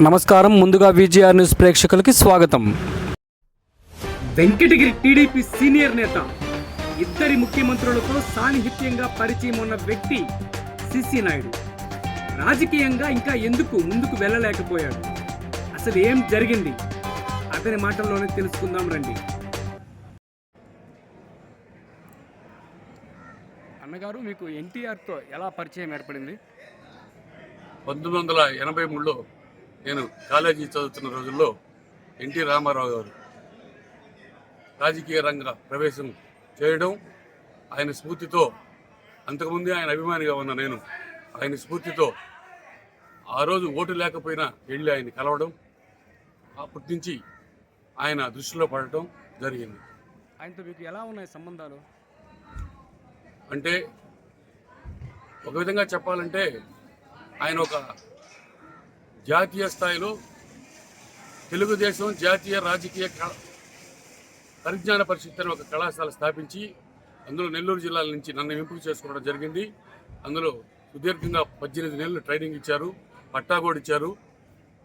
నమస్కారం. ముందుగా VGR news ప్రేక్షకులకి స్వాగతం. వెంకటగిరి టీడీపీ సీనియర్ నేత ఇద్దరి ముఖ్యమంత్రులతో సాన్నిహిత్యంగా పరిచయం ఉన్న వ్యక్తి సిసి నాయుడు. రాజకీయంగా ఇంకా ఎందుకు ముందుకు వెళ్ళలేకపోయాడు? అసలు ఏం జరిగింది? అతని మాటల్లోనే తెలుసుకుందాం రండి. అన్నగారు మీకు ఎన్టీఆర్తో ఎలా పరిచయం ఏర్పడింది? పంతొమ్మిది వందల ఎనభై మూడులో నేను కాలేజీ చదువుతున్న రోజుల్లో ఎన్టీ రామారావు గారు రాజకీయ రంగ ప్రవేశం చేయడం ఆయన స్ఫూర్తితో అంతకుముందే ఆయన అభిమానిగా ఉన్న నేను ఆయన స్ఫూర్తితో ఆ రోజు ఓటు లేకపోయినా వెళ్ళి ఆయన కలవడం అప్పటి నుంచి ఆయన దృష్టిలో పడటం జరిగింది. ఆయనతో మీకు ఎలా ఉన్నాయి సంబంధాలు? అంటే ఒక విధంగా చెప్పాలంటే ఆయన ఒక జాతీయ స్థాయిలో తెలుగుదేశం జాతీయ రాజకీయ పరిజ్ఞాన పరిషత్ అని ఒక కళాశాల స్థాపించి అందులో నెల్లూరు జిల్లాల నుంచి నన్ను ఎంపిక చేసుకోవడం జరిగింది. అందులో సుదీర్ఘంగా పద్దెనిమిది నెలలు ట్రైనింగ్ ఇచ్చారు పట్టా కూడా ఇచ్చారు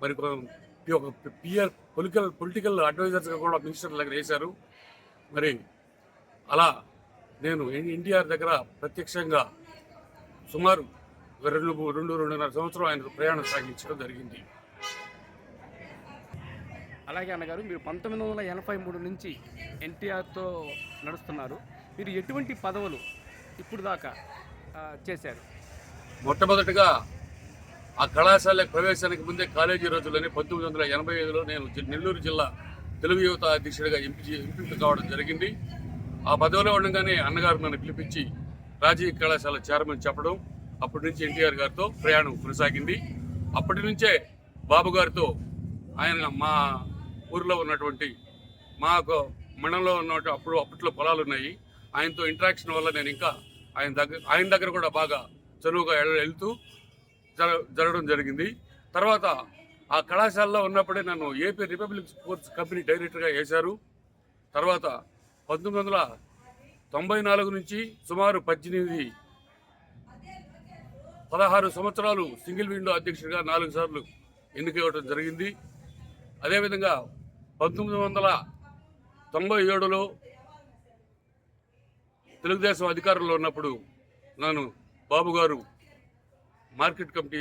మరి ఒక- ఒక పిఆర్ పొలిటికల్ పొలిటికల్ అడ్వైజర్స్గా కూడా మినిస్టర్ దగ్గర వేశారు. మరి అలా నేను ఎన్- ఎన్టీఆర్ దగ్గర ప్రత్యక్షంగా సుమారు రెండు రెండు రెండున్నర సంవత్సరం ఆయన ప్రయాణం సాగించడం జరిగింది. అలాగే అన్నగారు మీరు పంతొమ్మిది వందల ఎనభై మూడు నుంచి ఎన్టీఆర్తో నడుస్తున్నారు. మీరు ఎటువంటి పదవులు ఇప్పుడు దాకా చేశారు? మొట్టమొదటిగా ఆ కళాశాల ప్రవేశానికి ముందే కాలేజీ రోజుల్లోనే పంతొమ్మిది వందల ఎనభై ఐదులో నేను నెల్లూరు జిల్లా తెలుగు యువత అధ్యక్షుడిగా ఎంపీ ఎంపిక కావడం జరిగింది. ఆ పదవిలో ఉండగానే అన్నగారు నన్ను పిలిపించి రాజకీయ కళాశాల చైర్మన్ చెప్పడం అప్పటి నుంచి ఎన్టీఆర్ గారితో ప్రయాణం కొనసాగింది. అప్పటి నుంచే బాబు గారితో ఆయన మా ఊరిలో ఉన్నటువంటి మాకు మండలంలో ఉన్నట్టు అప్పుడు అప్పట్లో పొలాలు ఉన్నాయి. ఆయనతో ఇంటరాక్షన్ వల్ల నేను ఇంకా ఆయన దగ్గర ఆయన దగ్గర కూడా బాగా చనువుగా వెళ్తూ జర జరగడం జరిగింది. తర్వాత ఆ కళాశాలలో ఉన్నప్పుడే నన్ను ఏపీ రిపబ్లిక్ స్పోర్ట్స్ కంపెనీ డైరెక్టర్గా వేశారు. తర్వాత పంతొమ్మిది వందల తొంభై నాలుగు నుంచి సుమారు పద్దెనిమిది పదహారు సంవత్సరాలు సింగిల్ విండో అధ్యక్షుడిగా నాలుగు సార్లు ఎన్నికవ్వడం జరిగింది. అదేవిధంగా పంతొమ్మిది వందల తొంభై ఏడులో తెలుగుదేశం అధికారంలో ఉన్నప్పుడు నన్ను బాబు గారు మార్కెట్ కమిటీ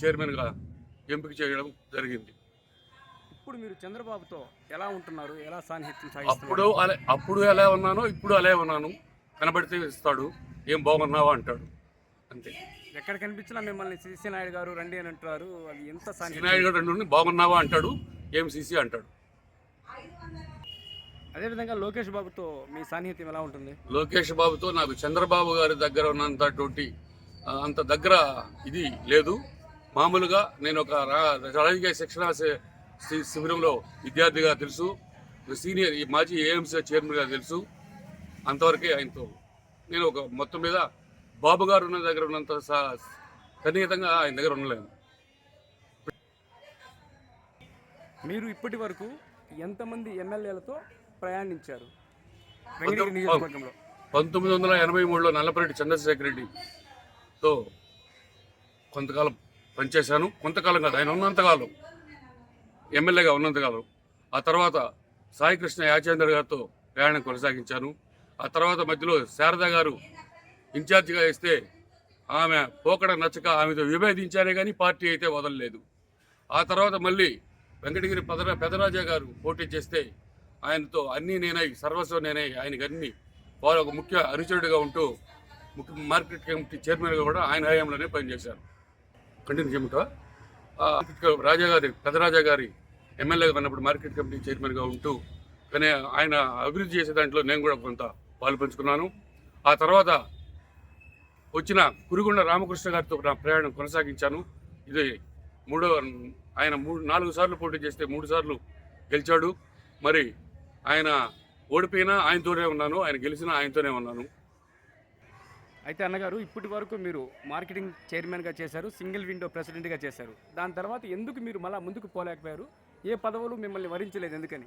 చైర్మన్గా ఎంపిక చేయడం జరిగింది. ఇప్పుడు మీరు చంద్రబాబుతో ఎలా ఉంటున్నారు? ఎలా సాన్నిహిత్యం అప్పుడు అలా అప్పుడు ఎలా ఉన్నానో ఇప్పుడు అలా ఉన్నాను. కనబడితే ఇస్తాడు. ఏం బాగున్నావా అంటాడు. అంతే. ఎక్కడ కనిపించినా మిమ్మల్ని సిసి నాయుడు గారు రండి అని అంటారు అది ఎంత నాయుడు గారు అంటుండే బాగున్నావా అంటాడు ఏం సీసీ అంటాడు. అదేవిధంగా లోకేష్ బాబుతో మీ సాన్నిహిత్యం ఎలా ఉంటుంది? లోకేష్ బాబుతో నాకు చంద్రబాబు గారి దగ్గర ఉన్నంతటువంటి అంత దగ్గర ఇది లేదు. మామూలుగా నేను ఒక రాజకీయ శిక్షణ శిబిరంలో విద్యార్థిగా తెలుసు. సీనియర్ ఈ మాజీ ఏఎంసీ చైర్మన్గా తెలుసు. అంతవరకే ఆయనతో నేను ఒక మొత్తం మీద బాబు గారు ఉన్న దగ్గర ఉన్నంత సన్నిహితంగా ఆయన దగ్గర ఉండలేను మీరు ఇప్పటి వరకు ఎంతమంది ఎమ్మెల్యేలతో ప్రయాణించారు? మొత్తం- వెంకటగిరి నియోజకవర్గంలో. పంతొమ్మిది వందల ఎనభై మూడులో నల్లపరెడ్డి చంద్రశేఖర్ రెడ్డితో కొంతకాలం పనిచేశాను. కొంతకాలం కాదు ఆయన ఉన్నంతకాలం ఎమ్మెల్యేగా ఉన్నంతకాలం. ఆ తర్వాత సాయికృష్ణ యాచేంద్ర గారితో ప్రయాణం కొనసాగించాను. ఆ తర్వాత మధ్యలో శారద గారు ఇన్ఛార్జిగా ఇస్తే ఆమె పోకడ నచ్చక ఆమెతో విభేదించారే కానీ పార్టీ అయితే వదలలేదు. ఆ తర్వాత మళ్ళీ వెంకటగిరి పెదరా పెదరాజా గారు పోటీ చేస్తే ఆయనతో అన్నీ నేనై సర్వస్వం నేనై ఆయనకి అన్ని వారు ఒక ముఖ్య అనుచరుడిగా ఉంటూ ముఖ్య మార్కెట్ కమిటీ చైర్మన్గా కూడా ఆయన హయాంలోనే పనిచేశారు. కంటిన్యూ చేయమంటావా? ఆ, రాజా గారి పెదరాజా గారి ఎమ్మెల్యేగా ఉన్నప్పుడు మార్కెట్ కమిటీ చైర్మన్గా ఉంటూ కానీ ఆయన అభివృద్ధి చేసే దాంట్లో నేను కూడా కొంత పాలు పంచుకున్నాను. ఆ తర్వాత వచ్చిన కురుగుండ రామకృష్ణ గారితో నా ప్రయాణం కొనసాగించాను. ఇది మూడో ఆయన మూడు నాలుగు సార్లు పోటీ చేస్తే మూడు సార్లు గెలిచాడు. మరి ఆయన ఓడిపోయినా ఆయనతోనే ఉన్నాను ఆయన గెలిచినా ఆయనతోనే ఉన్నాను. అయితే అన్నగారు ఇప్పటి వరకు మీరు మార్కెటింగ్ చైర్మన్గా చేశారు సింగిల్ విండో ప్రెసిడెంట్గా చేశారు. దాని తర్వాత ఎందుకు మీరు మళ్ళా ముందుకు పోలేకపోయారు? ఏ పదవులు మిమ్మల్ని వరించలేదు ఎందుకని?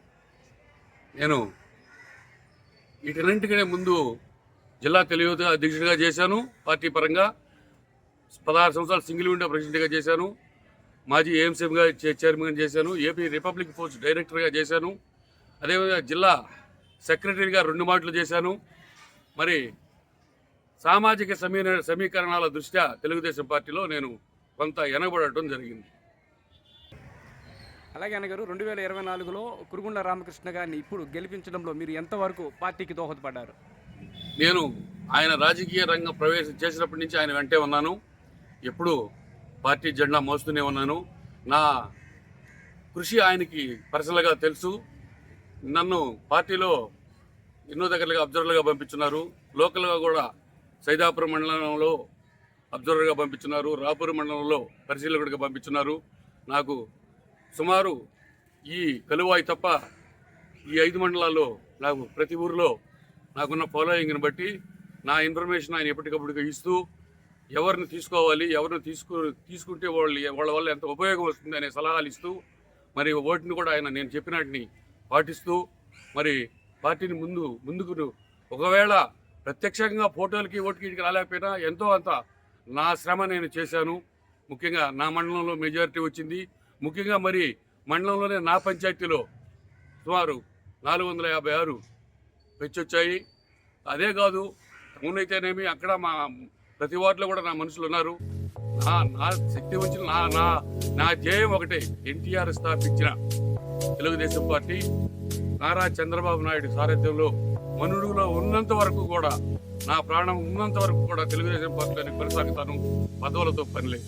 నేను వీటన్నింటికంటే ముందు జిల్లా తెలుగు అధ్యక్షుడిగా చేశాను. పార్టీ పరంగా పదహారు సంవత్సరాలు సింగిల్ విండో ప్రెసిడెంట్గా చేశాను. మాజీ ఏఎంసీఎంగా చైర్మన్గా చేశాను. ఏపీ రిపబ్లిక్ ఫోర్స్ డైరెక్టర్గా చేశాను. అదేవిధంగా జిల్లా సెక్రటరీగా రెండు మాటలు చేశాను. మరి సామాజిక సమీ సమీకరణాల దృష్ట్యా తెలుగుదేశం పార్టీలో నేను కొంత ఎనగబడటం జరిగింది. అలాగే అన్నగారు రెండు వేల ఇరవై నాలుగులో కురుగుండ రామకృష్ణ గారిని ఇప్పుడు గెలిపించడంలో మీరు ఎంతవరకు పార్టీకి దోహదపడ్డారు? నేను ఆయన రాజకీయ రంగం ప్రవేశం చేసినప్పటి నుంచి ఆయన వెంటే ఉన్నాను. ఎప్పుడు పార్టీ జెండా మోస్తూనే ఉన్నాను. నా కృషి ఆయనకి పర్సనల్గా తెలుసు. నన్ను పార్టీలో ఎన్నో దగ్గరగా అబ్జర్వర్గా పంపించున్నారు. లోకల్గా కూడా సైదాపురం మండలంలో అబ్జర్వర్గా పంపించున్నారు. రాపూర్ మండలంలో పరిశీలకుడిగా పంపించున్నారు. నాకు సుమారు ఈ కలువాయి తప్ప ఈ ఐదు మండలాల్లో నాకు ప్రతి ఊరిలో నాకున్న ఫాలోయింగ్ని బట్టి నా ఇన్ఫర్మేషన్ ఆయన ఎప్పటికప్పుడు ఇస్తూ ఎవరిని తీసుకోవాలి ఎవరిని తీసుకు తీసుకుంటే వాళ్ళు వాళ్ళ వల్ల ఎంత ఉపయోగం వస్తుంది అనే సలహాలు ఇస్తూ మరి ఓటుని కూడా ఆయన నేను చెప్పినట్టుని పాటిస్తూ మరి పార్టీని ముందు ముందుకు ఒకవేళ ప్రత్యక్షంగా ఫోటోలకి ఓటుకి రాలేకపోయినా ఎంతో అంత నా శ్రమ నేను చేశాను. ముఖ్యంగా నా మండలంలో మెజారిటీ వచ్చింది. ముఖ్యంగా మరి మండలంలోనే నా పంచాయతీలో సుమారు నాలుగు వందల యాభై ఆరు పెంచొచ్చాయి అదే కాదు టౌన్ అయితేనేమి అక్కడ మా ప్రతి వార్డులో కూడా నా మనుషులు ఉన్నారు. నా నా శక్తి వచ్చిన నా నా నా ధ్యేయం ఒకటే ఎన్టీఆర్ స్థాపించిన తెలుగుదేశం పార్టీ. నారా చంద్రబాబు నాయుడు సారథ్యంలో మనుడులో ఉన్నంత వరకు కూడా నా ప్రాణం ఉన్నంత వరకు కూడా తెలుగుదేశం పార్టీలోని కొనసాగుతాను. పదవులతో పనిలేదు